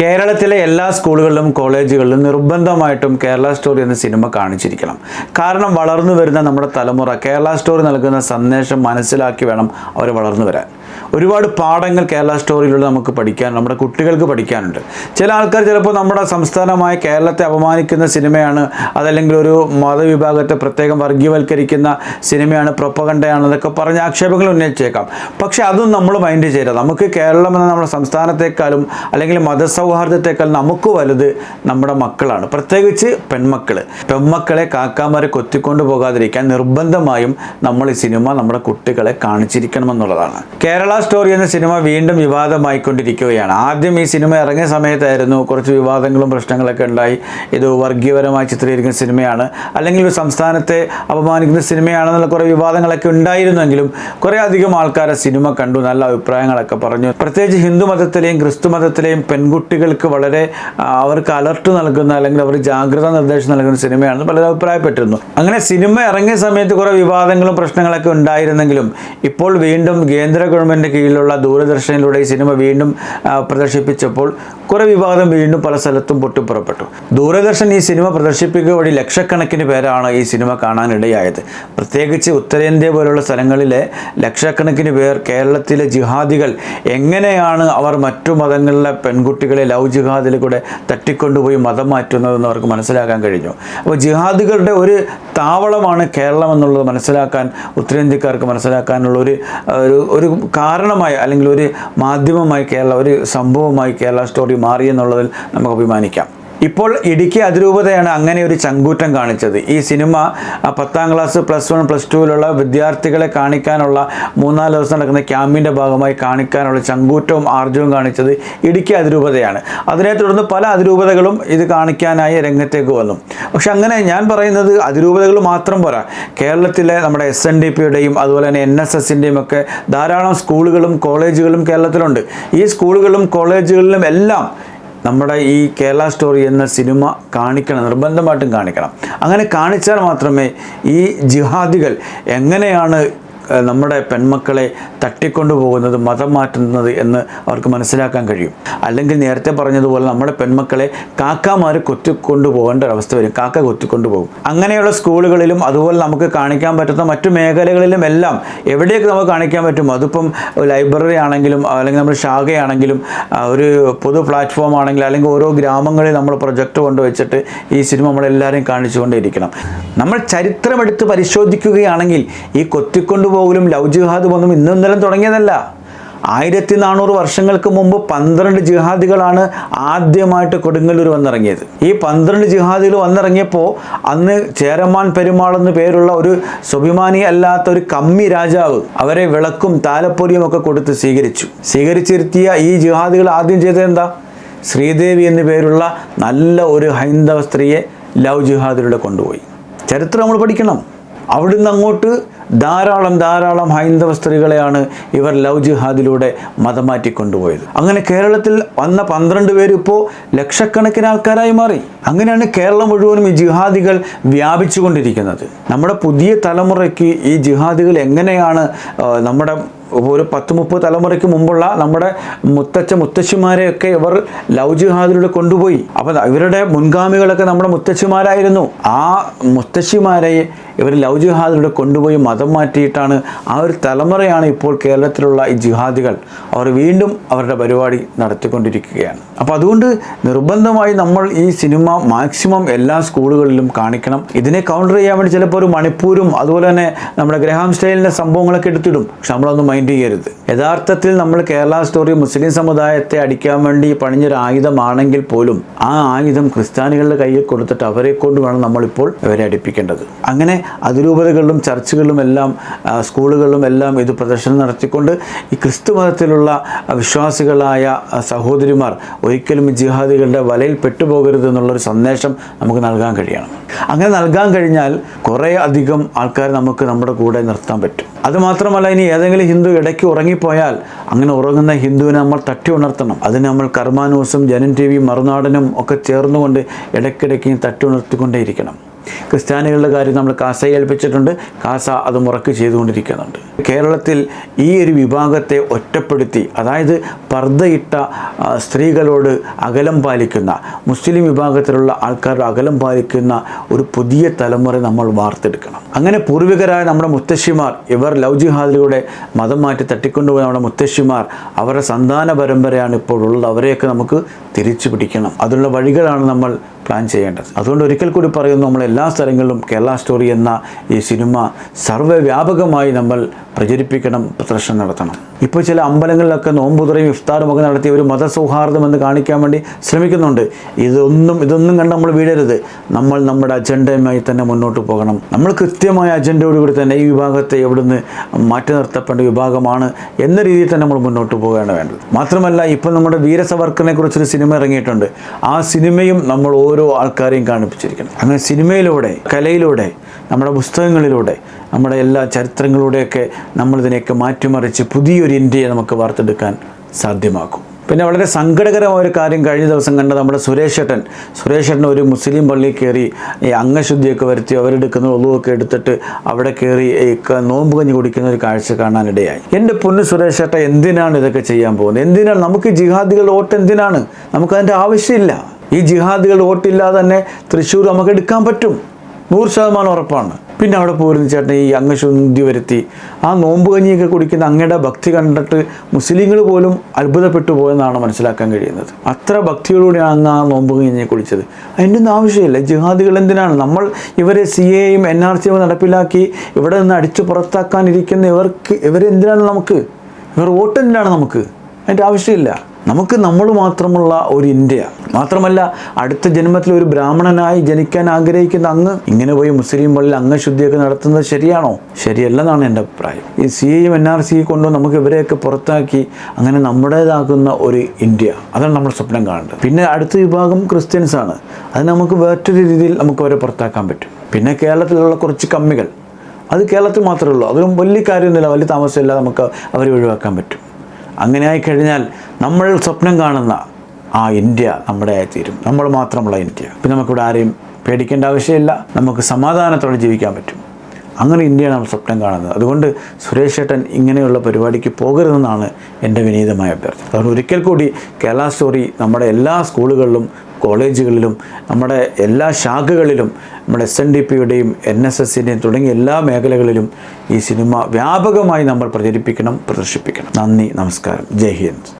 കേരളത്തിലെ എല്ലാ സ്കൂളുകളിലും കോളേജുകളിലും നിർബന്ധമായിട്ടും കേരള സ്റ്റോറി എന്ന സിനിമ കാണിച്ചിരിക്കണം. കാരണം വളർന്നു വരുന്ന നമ്മുടെ തലമുറ കേരള സ്റ്റോറി നൽകുന്ന സന്ദേശം മനസ്സിലാക്കി വേണം അവർ വളർന്നു വരാൻ. ഒരുപാട് പാഠങ്ങൾ കേരള സ്റ്റോറിയിലൂടെ നമുക്ക് പഠിക്കാൻ നമ്മുടെ കുട്ടികൾക്ക് പഠിക്കാനുണ്ട്. ചില ആൾക്കാർ ചിലപ്പോൾ നമ്മുടെ സംസ്ഥാനമായ കേരളത്തെ അപമാനിക്കുന്ന സിനിമയാണ് അതല്ലെങ്കിൽ ഒരു മതവിഭാഗത്തെ പ്രത്യേകം വർഗീയവൽക്കരിക്കുന്ന സിനിമയാണ് പ്രൊപ്പകണ്ടയാണ് എന്നൊക്കെ പറഞ്ഞ് ആക്ഷേപങ്ങൾ ഉന്നയിച്ചേക്കാം. പക്ഷേ അതും നമ്മൾ മൈൻഡ് ചെയ്യരുത് നമുക്ക് കേരളം എന്ന നമ്മുടെ സംസ്ഥാനത്തെക്കാളും അല്ലെങ്കിൽ മതസൗഹാർദ്ദത്തെക്കാളും നമുക്ക് വലുത് നമ്മുടെ മക്കളാണ്. പ്രത്യേകിച്ച് പെൺമക്കൾ പെൺമക്കളെ കാക്കാമാരെ കൊത്തിക്കൊണ്ടു പോകാതിരിക്കാൻ നിർബന്ധമായും നമ്മൾ ഈ സിനിമ നമ്മുടെ കുട്ടികളെ കാണിച്ചിരിക്കണമെന്നുള്ളതാണ്. കേരള സ്റ്റോറി എന്ന സിനിമ വീണ്ടും വിവാദമായിക്കൊണ്ടിരിക്കുകയാണ്. ആദ്യം ഈ സിനിമ ഇറങ്ങിയ സമയത്തായിരുന്നു കുറച്ച് വിവാദങ്ങളും പ്രശ്നങ്ങളൊക്കെ ഉണ്ടായി. ഇത് വർഗീയപരമായി ചിത്രീകരിക്കുന്ന സിനിമയാണ്. അല്ലെങ്കിൽ ഒരു സംസ്ഥാനത്തെ അപമാനിക്കുന്ന സിനിമയാണെന്നുള്ള കുറേ വിവാദങ്ങളൊക്കെ ഉണ്ടായിരുന്നെങ്കിലും കുറേ അധികം ആൾക്കാരെ സിനിമ കണ്ടു നല്ല അഭിപ്രായങ്ങളൊക്കെ പറഞ്ഞു. പ്രത്യേകിച്ച് ഹിന്ദു മതത്തിലെയും ക്രിസ്തു മതത്തിലെയും പെൺകുട്ടികൾക്ക് വളരെ അവർക്ക് അലർട്ട് നൽകുന്ന അല്ലെങ്കിൽ അവർ ജാഗ്രത നിർദ്ദേശം നൽകുന്ന സിനിമയാണെന്ന് പലരും അഭിപ്രായപ്പെട്ടിരുന്നു. അങ്ങനെ സിനിമ ഇറങ്ങിയ സമയത്ത് കുറേ വിവാദങ്ങളും പ്രശ്നങ്ങളൊക്കെ ഉണ്ടായിരുന്നെങ്കിലും ഇപ്പോൾ വീണ്ടും കേന്ദ്ര ഗവൺമെന്റ് കീഴിലുള്ള ദൂരദർശനിലൂടെ ഈ സിനിമ വീണ്ടും പ്രദർശിപ്പിച്ചപ്പോൾ കുറേ വിവാദം വീണ്ടും പല സ്ഥലത്തും പൊട്ടിപ്പുറപ്പെട്ടു. ദൂരദർശൻ ഈ സിനിമ പ്രദർശിപ്പിക്കുക വഴി ലക്ഷക്കണക്കിന് പേരാണ് ഈ സിനിമ കാണാനിടയായത്. പ്രത്യേകിച്ച് ഉത്തരേന്ത്യ പോലുള്ള സ്ഥലങ്ങളിലെ ലക്ഷക്കണക്കിന് പേർ കേരളത്തിലെ ജിഹാദികൾ എങ്ങനെയാണ് അവർ മറ്റു മതങ്ങളിലെ പെൺകുട്ടികളെ ലവ് ജിഹാദിൽ കൂടെ തട്ടിക്കൊണ്ടുപോയി മതം മാറ്റുന്നതെന്ന് അവർക്ക് മനസ്സിലാക്കാൻ കഴിഞ്ഞു. അപ്പോൾ ജിഹാദികളുടെ ഒരു താവളമാണ് കേരളം എന്നുള്ളത് മനസ്സിലാക്കാൻ ഉത്തരേന്ത്യക്കാർക്ക് മനസ്സിലാക്കാനുള്ള ഒരു ഒരു കാരണമായി അല്ലെങ്കിൽ ഒരു മാധ്യമമായി കേരള ഒരു സംഭവമായി കേരള സ്റ്റോറി മാറി എന്നുള്ളതിൽ നമുക്ക് അഭിമാനിക്കാം. ഇപ്പോൾ ഇടുക്കി അതിരൂപതയാണ് അങ്ങനെ ഒരു ചങ്കൂറ്റം കാണിച്ചത്. ഈ സിനിമ പത്താം ക്ലാസ് പ്ലസ് വൺ പ്ലസ് ടുവിലുള്ള വിദ്യാർത്ഥികളെ കാണിക്കാനുള്ള മൂന്നാൽ ദിവസം നടക്കുന്ന ക്യാമ്പിന്റെ ഭാഗമായി കാണിക്കാനുള്ള ചങ്കൂറ്റവും ആർജവും കാണിച്ചത് ഇടുക്കി അതിരൂപതയാണ്. അതിനെ തുടർന്ന് പല അതിരൂപതകളും ഇത് കാണിക്കാനായി രംഗത്തേക്ക് വന്നു. പക്ഷെ അങ്ങനെ ഞാൻ പറയുന്നത് അതിരൂപതകൾ മാത്രം പോരാ. കേരളത്തിലെ നമ്മുടെ എസ് എൻ ഡി പിയുടെയും അതുപോലെ തന്നെ എൻ എസ് എസിന്റെയും ഒക്കെ ധാരാളം സ്കൂളുകളും കോളേജുകളും കേരളത്തിലുണ്ട്. ഈ സ്കൂളുകളും കോളേജുകളിലും എല്ലാം നമ്മുടെ ഈ കേരള സ്റ്റോറി എന്ന സിനിമ കാണിക്കണം നിർബന്ധമായിട്ടും കാണിക്കണം. അങ്ങനെ കാണിച്ചാൽ മാത്രമേ ഈ ജിഹാദികൾ എങ്ങനെയാണ് നമ്മുടെ പെൺമക്കളെ തട്ടിക്കൊണ്ടു പോകുന്നത് മതം മാറ്റുന്നത് എന്ന് അവർക്ക് മനസ്സിലാക്കാൻ കഴിയും. അല്ലെങ്കിൽ നേരത്തെ പറഞ്ഞതുപോലെ നമ്മുടെ പെൺമക്കളെ കാക്കാമാർ കൊത്തിക്കൊണ്ടു പോകേണ്ട അവസ്ഥ വരും. കാക്ക കൊത്തിക്കൊണ്ടു പോകും അങ്ങനെയുള്ള സ്കൂളുകളിലും അതുപോലെ നമുക്ക് കാണിക്കാൻ പറ്റുന്ന മറ്റു മേഖലകളിലും എല്ലാം എവിടെയൊക്കെ നമുക്ക് കാണിക്കാൻ പറ്റും? അതിപ്പം ലൈബ്രറി ആണെങ്കിലും അല്ലെങ്കിൽ നമ്മുടെ ശാഖയാണെങ്കിലും ഒരു പൊതു പ്ലാറ്റ്ഫോം ആണെങ്കിലും അല്ലെങ്കിൽ ഓരോ ഗ്രാമങ്ങളിൽ നമ്മൾ പ്രൊജക്റ്റ് കൊണ്ടുവച്ചിട്ട് ഈ സിനിമ നമ്മളെല്ലാവരെയും കാണിച്ചുകൊണ്ടേയിരിക്കണം. നമ്മൾ ചരിത്രമെടുത്ത് പരിശോധിക്കുകയാണെങ്കിൽ ഈ കൊത്തിക്കൊണ്ടുപോകലും ലവ് ജിഹാദും ഒന്നും ഇന്നും ഇന്നലെ തുടങ്ങിയതല്ല. ആയിരത്തി നാനൂറ് വർഷങ്ങൾക്ക് മുമ്പ് പന്ത്രണ്ട് ജിഹാദികളാണ് ആദ്യമായിട്ട് കൊടുങ്ങല്ലൂർ വന്നിറങ്ങിയത്. ഈ പന്ത്രണ്ട് ജിഹാദികൾ വന്നിറങ്ങിയപ്പോൾ അന്ന് ചേരമാൻ പെരുമാൾ എന്ന് പേരുള്ള ഒരു സ്വാഭിമാനി അല്ലാത്ത ഒരു കമ്മി രാജാവ് അവരെ വിളക്കും താലപ്പൊലിയും ഒക്കെ കൊടുത്ത് സ്വീകരിച്ചു. സ്വീകരിച്ചിരുത്തിയ ഈ ജിഹാദികൾ ആദ്യം ചെയ്തത് എന്താ? ശ്രീദേവി എന്നു പേരുള്ള നല്ല ഒരു ഹൈന്ദവ സ്ത്രീയെ ലവ് ജിഹാദിലൂടെ കൊണ്ടുപോയി. ചരിത്രം നമ്മൾ പഠിക്കണം. അവിടുന്ന് അങ്ങോട്ട് ധാരാളം ധാരാളം ഹൈന്ദവ സ്ത്രീകളെയാണ് ഇവർ ലവ് ജിഹാദിലൂടെ മതം മാറ്റിക്കൊണ്ടുപോയത് അങ്ങനെ കേരളത്തിൽ വന്ന പന്ത്രണ്ട് പേര് ഇപ്പോൾ ലക്ഷക്കണക്കിന് ആൾക്കാരായി മാറി. അങ്ങനെയാണ് കേരളം മുഴുവനും ഈ ജിഹാദികൾ വ്യാപിച്ചുകൊണ്ടിരിക്കുന്നത്. നമ്മുടെ പുതിയ തലമുറയ്ക്ക് ഈ ജിഹാദികൾ എങ്ങനെയാണ് നമ്മുടെ ഒരു പത്ത് മുപ്പത് തലമുറയ്ക്ക് മുമ്പുള്ള നമ്മുടെ മുത്തച്ഛ മുത്തശ്ശിമാരെയൊക്കെ ഇവർ ലവ് ജിഹാദിലൂടെ കൊണ്ടുപോയി. അപ്പോൾ ഇവരുടെ മുൻഗാമികളൊക്കെ നമ്മുടെ മുത്തശ്ശിമാരായിരുന്നു. ആ മുത്തശ്ശിമാരെ ഇവർ ലവ് ജിഹാദിലൂടെ കൊണ്ടുപോയി മതം മാറ്റിയിട്ടാണ് ആ ഒരു തലമുറയാണ് ഇപ്പോൾ കേരളത്തിലുള്ള ഈ ജിഹാദികൾ. അവർ വീണ്ടും അവരുടെ പരിപാടി നടത്തിക്കൊണ്ടിരിക്കുകയാണ്. അപ്പോൾ അതുകൊണ്ട് നിർബന്ധമായി നമ്മൾ ഈ സിനിമ മാക്സിമം എല്ലാ സ്കൂളുകളിലും കാണിക്കണം. ഇതിനെ കൗണ്ടർ ചെയ്യാൻ വേണ്ടി ചിലപ്പോൾ ഒരു മണിപ്പൂരും അതുപോലെ തന്നെ നമ്മുടെ ഗ്രഹാം സ്റ്റൈലിന്റെ സംഭവങ്ങളൊക്കെ എടുത്തിടും. പക്ഷെ നമ്മളൊന്നും മൈൻഡ് ചെയ്യരുത്. യഥാർത്ഥത്തിൽ നമ്മൾ കേരള സ്റ്റോറി മുസ്ലിം സമുദായത്തെ അടിക്കാൻ വേണ്ടി പണിഞ്ഞൊരു ആയുധമാണെങ്കിൽ പോലും ആ ആയുധം ക്രിസ്ത്യാനികളുടെ കയ്യിൽ കൊടുത്തിട്ട് അവരെ കൊണ്ട് വേണം നമ്മളിപ്പോൾ ഇവരെ അടിപ്പിക്കേണ്ടത്. അങ്ങനെ അതിരൂപതകളിലും ചർച്ചുകളിലും എല്ലാം സ്കൂളുകളിലും എല്ലാം ഇത് പ്രദർശനം നടത്തിക്കൊണ്ട് ഈ ക്രിസ്തു മതത്തിലുള്ള വിശ്വാസികളായ സഹോദരിമാർ ഒരിക്കലും ജിഹാദികളുടെ വലയിൽ പെട്ടുപോകരുത് എന്നുള്ളൊരു സന്ദേശം നമുക്ക് നൽകാൻ കഴിയണം. അങ്ങനെ നൽകാൻ കഴിഞ്ഞാൽ കുറേ അധികം ആൾക്കാർ നമുക്ക് നമ്മുടെ കൂടെ നിർത്താൻ പറ്റും. അതുമാത്രമല്ല ഇനി ഏതെങ്കിലും ഹിന്ദു ഇടയ്ക്ക് ഉറങ്ങിപ്പോയാൽ അങ്ങനെ ഉറങ്ങുന്ന ഹിന്ദുവിനെ നമ്മൾ തട്ടി ഉണർത്തണം. അതിന് നമ്മൾ കർമാനൂസും ജനൻ ടി വി മറുനാടനും ഒക്കെ ചേർന്നുകൊണ്ട് ഇടയ്ക്കിടയ്ക്ക് തട്ടി ഉണർത്തിക്കൊണ്ടേയിരിക്കണം. ക്രിസ്ത്യാനികളുടെ കാര്യം നമ്മൾ കാസയെ ഏൽപ്പിച്ചിട്ടുണ്ട്. കാസ അത് മുറക്ക് ചെയ്തുകൊണ്ടിരിക്കുന്നുണ്ട്. കേരളത്തിൽ ഈ ഒരു വിഭാഗത്തെ ഒറ്റപ്പെടുത്തി അതായത് പർദ്ദയിട്ട സ്ത്രീകളോട് അകലം പാലിക്കുന്ന മുസ്ലിം വിഭാഗത്തിലുള്ള ആൾക്കാരുടെ അകലം പാലിക്കുന്ന ഒരു പുതിയ തലമുറ നമ്മൾ വാർത്തെടുക്കണം. അങ്ങനെ പൂർവികരായ നമ്മുടെ മുത്തശ്ശിമാർ ഇവർ ലവ് ജിഹാദിലൂടെ മതം മാറ്റി തട്ടിക്കൊണ്ടുപോയ നമ്മുടെ മുത്തശ്ശിമാർ അവരുടെ സന്താന പരമ്പരയാണ് ഇപ്പോൾ ഉള്ളത്. അവരെയൊക്കെ നമുക്ക് തിരിച്ചു പിടിക്കണം. അതിനുള്ള വഴികളാണ് നമ്മൾ പ്ലാൻ ചെയ്യേണ്ടത്. അതുകൊണ്ട് ഒരിക്കൽ കൂടി പറയുന്നു നമ്മൾ എല്ലാ സ്ഥലങ്ങളിലും കേരള സ്റ്റോറി എന്ന ഈ സിനിമ സർവവ്യാപകമായി നമ്മൾ പ്രചരിപ്പിക്കണം പ്രദർശനം നടത്തണം. ഇപ്പോൾ ചില അമ്പലങ്ങളിലൊക്കെ നോമ്പുതുറയും ഇഫ്താറും ഒക്കെ നടത്തി ഒരു മതസൗഹാർദ്ദം എന്ന് കാണിക്കാൻ വേണ്ടി ശ്രമിക്കുന്നുണ്ട്. ഇതൊന്നും ഇതൊന്നും കണ്ട് നമ്മൾ വീഴരുത്. നമ്മൾ നമ്മുടെ അജണ്ടയുമായി തന്നെ മുന്നോട്ട് പോകണം. നമ്മൾ കൃത്യമായ അജണ്ടയോടുകൂടി തന്നെ ഈ വിഭാഗത്തെ എവിടുന്ന് മാറ്റി നിർത്തപ്പെടേണ്ട വിഭാഗമാണ് എന്ന രീതിയിൽ തന്നെ നമ്മൾ മുന്നോട്ട് പോവുകയാണ് വേണ്ടത്. മാത്രമല്ല ഇപ്പം നമ്മുടെ വീരസവർക്കറിനെ കുറിച്ചൊരു സിനിമ ഇറങ്ങിയിട്ടുണ്ട്. ആ സിനിമയും നമ്മൾ ഓരോ ആൾക്കാരെയും കാണിപ്പിച്ചിരിക്കണം അങ്ങനെ സിനിമയിലൂടെ കലയിലൂടെ നമ്മുടെ പുസ്തകങ്ങളിലൂടെ നമ്മുടെ എല്ലാ ചരിത്രങ്ങളിലൂടെയൊക്കെ നമ്മളിതിനെയൊക്കെ മാറ്റിമറിച്ച് പുതിയൊരു ഇന്ത്യയെ നമുക്ക് വാർത്തെടുക്കാൻ സാധ്യമാക്കും. പിന്നെ വളരെ സങ്കടകരമായ ഒരു കാര്യം കഴിഞ്ഞ ദിവസം കണ്ട നമ്മുടെ സുരേഷ് ഏട്ടൻ. സുരേഷ് ഏട്ടൻ ഒരു മുസ്ലിം പള്ളിയിൽ കയറി ഈ അംഗശുദ്ധിയൊക്കെ വരുത്തി അവരെടുക്കുന്ന ഒളിവൊക്കെ എടുത്തിട്ട് അവിടെ കയറി നോമ്പ് കഞ്ഞി കുടിക്കുന്ന ഒരു കാഴ്ച കാണാനിടയായി. എന്റെ പൊന്ന് സുരേഷ് ഏട്ടൻ എന്തിനാണ് ഇതൊക്കെ ചെയ്യാൻ പോകുന്നത്? എന്തിനാണ്? നമുക്ക് ജിഹാദികളുടെ വോട്ട് എന്തിനാണ്? നമുക്കതിന്റെ ആവശ്യമില്ല. ഈ ജിഹാദികളുടെ വോട്ടില്ലാതെ തന്നെ തൃശ്ശൂർ നമുക്ക് എടുക്കാൻ പറ്റും. നൂറ് ശതമാനം ഉറപ്പാണ്. പിന്നെ അവിടെ പോരുന്ന ചേട്ടൻ ഈ അങ്ങ് ശുദ്ധി വരുത്തി. ആ നോമ്പ് കഞ്ഞിയൊക്കെ കുടിക്കുന്ന അങ്ങയുടെ ഭക്തി കണ്ടിട്ട് മുസ്ലിങ്ങൾ പോലും അത്ഭുതപ്പെട്ടു പോയെന്നാണ് മനസ്സിലാക്കാൻ കഴിയുന്നത്. അത്ര ഭക്തിയോടുകൂടിയാണ് അങ്ങ് ആ നോമ്പ് കഞ്ഞിയെ കുടിച്ചത്. അതിന്റെ ഒന്നും ആവശ്യമില്ല. ജിഹാദികൾ എന്തിനാണ്? നമ്മൾ ഇവരെ സി എയും എൻ ആർ സിയും നടപ്പിലാക്കി ഇവിടെ നിന്ന് അടിച്ചു പുറത്താക്കാനിരിക്കുന്ന ഇവർക്ക് ഇവരെന്തിനാണ് നമുക്ക്? ഇവർ വോട്ട് എന്തിനാണ് നമുക്ക്? അതിന്റെ ആവശ്യമില്ല. നമുക്ക് നമ്മൾ മാത്രമുള്ള ഒരു ഇന്ത്യ. മാത്രമല്ല അടുത്ത ജന്മത്തിൽ ഒരു ബ്രാഹ്മണനായി ജനിക്കാൻ ആഗ്രഹിക്കുന്ന അങ്ങ് ഇങ്ങനെ പോയി മുസ്ലിം പള്ളിയിൽ അംഗശുദ്ധിയൊക്കെ നടത്തുന്നത് ശരിയാണോ? ശരിയല്ലെന്നാണ് എന്റെ അഭിപ്രായം. ഈ സി എയും എൻ ആർ സി കൊണ്ടു നമുക്ക് ഇവരെയൊക്കെ പുറത്താക്കി അങ്ങനെ നമ്മുടേതാക്കുന്ന ഒരു ഇന്ത്യ. അതാണ് നമ്മൾ സ്വപ്നം കാണേണ്ടത്. പിന്നെ അടുത്ത വിഭാഗം ക്രിസ്ത്യൻസ് ആണ്. അത് നമുക്ക് വേറൊരു രീതിയിൽ നമുക്ക് അവരെ പുറത്താക്കാൻ പറ്റും. പിന്നെ കേരളത്തിലുള്ള കുറച്ച് കമ്മികൾ. അത് കേരളത്തിൽ മാത്രമേ ഉള്ളൂ. അതൊന്നും വലിയ കാര്യമൊന്നുമില്ല. വലിയ താമസമില്ല നമുക്ക് അവരെ ഒഴിവാക്കാൻ പറ്റും. അങ്ങനെ ആയിക്കഴിഞ്ഞാൽ നമ്മൾ സ്വപ്നം കാണുന്ന ആ ഇന്ത്യ നമ്മുടെ ആയിത്തീരും നമ്മൾ മാത്രമുള്ള ഇന്ത്യ. പിന്നെ നമുക്കിവിടെ ആരെയും പേടിക്കേണ്ട ആവശ്യമില്ല. നമുക്ക് സമാധാനത്തോടെ ജീവിക്കാൻ പറ്റും. അങ്ങനെ ഇന്ത്യയാണ് നമ്മൾ സ്വപ്നം കാണുന്നത്. അതുകൊണ്ട് സുരേഷ് ഏട്ടൻ ഇങ്ങനെയുള്ള പരിപാടിക്ക് പോകരുതെന്നാണ് എന്റെ വിനീതമായ അഭ്യർത്ഥന. അതുകൊണ്ട് ഒരിക്കൽ കൂടി കേരള സ്റ്റോറി നമ്മുടെ എല്ലാ സ്കൂളുകളിലും കോളേജുകളിലും നമ്മുടെ എല്ലാ ശാഖകളിലും നമ്മുടെ എസ് എൻ ഡി പിയുടെയും എൻ എസ് എസിന്റെയും തുടങ്ങിയ എല്ലാ മേഖലകളിലും ഈ സിനിമ വ്യാപകമായി നമ്മൾ പ്രചരിപ്പിക്കണം പ്രദർശിപ്പിക്കണം. നന്ദി നമസ്കാരം. ജയ് ഹിന്ദ്.